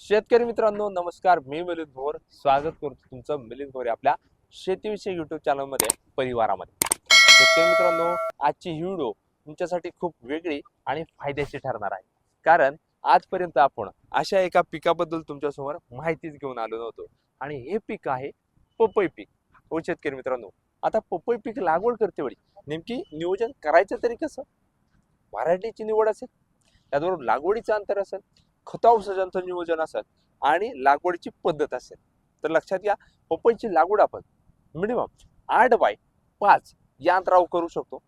शेतकरी मित्रांनो नमस्कार. मी मिलिंद भोर. स्वागत करतो तुमचं मिलिंद भोर आपल्या शेतीविषयी युट्यूब चॅनलमध्ये परिवारामध्ये. शेतकरी मित्रांनो आजची ही व्हिडिओ तुमच्यासाठी खूप वेगळी आणि फायद्याची ठरणार आहे. कारण आजपर्यंत आपण अशा एका पिकाबद्दल तुमच्यासमोर माहितीच घेऊन आलो नव्हतो. आणि हे पीक आहे पपई पीक. हो शेतकरी मित्रांनो आता पपई पीक लागवड करते वेळी नेमकी नियोजन करायचं तरी कसं? व्हरायटीची निवड असेल त्याचबरोबर लागवडीचं अंतर असेल खत औषधांचं नियोजन असेल आणि लागवडीची पद्धत असेल. तर लक्षात घ्या पपईची लागवड आपण मिनिमम आठ बाय पाच या अंतरावर करू शकतो.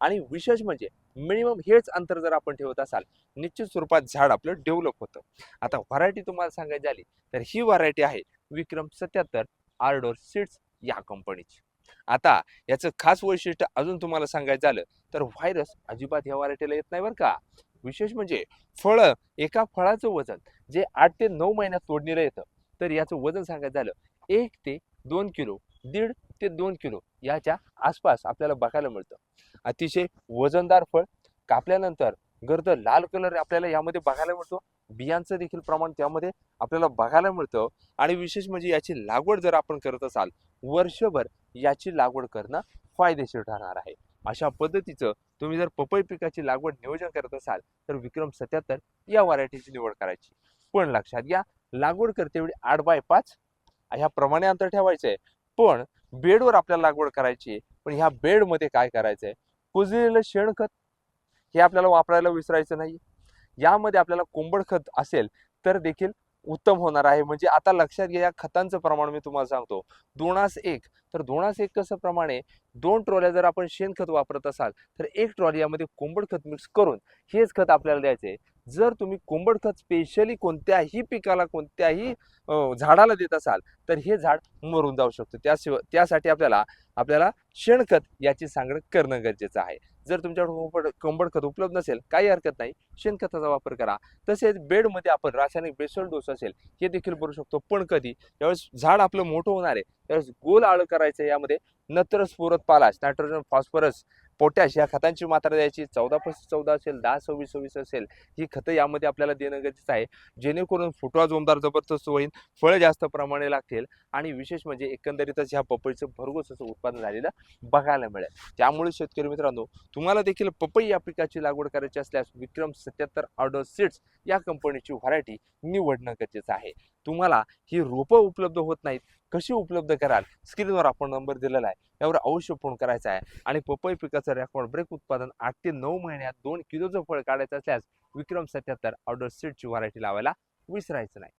आणि विशेष म्हणजे मिनिमम हेच अंतर जर आपण ठेवत असाल निश्चित स्वरूपात झाड आपलं डेव्हलप होतं. आता व्हरायटी तुम्हाला सांगायची झाली तर ही व्हरायटी आहे विक्रम सत्याहत्तर आर्डोर सीड्स या कंपनीची आता याचं खास वैशिष्ट्य अजून तुम्हाला सांगायचं झालं तर व्हायरस अजिबात या व्हरायटीला येत नाही बरं का. विशेष म्हणजे फळं एका फळाचं वजन जे आठ ते नऊ महिन्यात तोडणीला येतं. तर याचं वजन सांगायचं झालं एक ते दोन किलो दीड ते दोन किलो याच्या आसपास आपल्याला बघायला मिळतं. अतिशय वजनदार फळ कापल्यानंतर गर्द लाल कलर आपल्याला यामध्ये बघायला मिळतो. बियांचं देखील प्रमाण त्यामध्ये आपल्याला बघायला मिळतं. आणि विशेष म्हणजे याची लागवड जर आपण करत असाल वर्षभर याची लागवड करणं फायदेशीर ठरणार आहे. अशा पद्धतीचं तुम्ही जर पपई पिकाची लागवड नियोजन करत असाल तर विक्रम सत्याहत्तर या व्हरायटीची निवड करायची. पण लक्षात घ्या लागवड करतेवेळी आठ बाय पाच ह्या प्रमाणे अंतर ठेवायचंय. पण बेडवर आपल्याला लागवड करायची आहे. पण ह्या बेडमध्ये काय करायचंय? कुजलेलं शेणखत हे आपल्याला वापरायला विसरायचं नाही. यामध्ये आपल्याला कोंबड खत असेल तर देखील उत्तम होणार आहे. म्हणजे आता लक्षात घ्या या खतांचं प्रमाण मी तुम्हाला सांगतो. दोनास एक. तर दोनास एक कसं प्रमाणे दोन ट्रॉल्या जर आपण शेणखत वापरत असाल तर एक ट्रॉली यामध्ये कोंबड खत मिक्स करून हेच खत आपल्याला द्यायचे जर तुम्ही कोंबड खत स्पेशली कोणत्याही पिकाला कोणत्याही झाडाला देत असाल तर हे झाड मरून जाऊ शकतो. त्याशिवाय त्यासाठी आपल्याला आपल्याला शेणखत याची सांगड करणं गरजेचं आहे. जर तुमच्याकडे कोंबड कोंबड खत उपलब्ध नसेल काही हरकत नाही शेणखताचा वापर करा. तसेच बेडमध्ये आपण रासायनिक बेसल डोस असेल हे देखील भरू शकतो. पण कधी? यावेळेस झाड आपलं मोठं होणार आहे. त्यावेळेस गोल आळ करायचं यामध्ये. नत्र स्फुरत पालाश नायट्रोजन फॉस्फरस पोटॅश या खतांची मात्रा द्यायची चौदा पस्तीस चौदा असेल दहा सव्वीस सव्वीस असेल ही खतं यामध्ये आपल्याला देणं गरजेचं आहे. जेणेकरून फुटवा जोमदार जबरदस्त होईल फळं जास्त प्रमाणे लागतील आणि विशेष म्हणजे एकंदरीतच ह्या पपईचं भरघोस असं उत्पादन झालेलं बघायला मिळेल. त्यामुळे शेतकरी मित्रांनो तुम्हाला देखील पपई या पिकाची लागवड करायची असल्यास विक्रम सत्याहत्तर ऑर्डर सीड्स या कंपनीची व्हरायटी निवडणं गरजेचं आहे. तुम्हाला ही रोपं उपलब्ध होत नाहीत कशी उपलब्ध कराल? स्क्रीनवर आपण नंबर दिलेला आहे. यावर अवश्य फोन करायचा आहे. आणि पपई पिकाचं रेकॉर्ड ब्रेक उत्पादन आठ ते नऊ महिन्यात दोन किलोचं फळ काढायचं असल्यास विक्रम सत्याहत्तर ऑर्डर सीटची व्हरायटी लावायला विसरायचं नाही.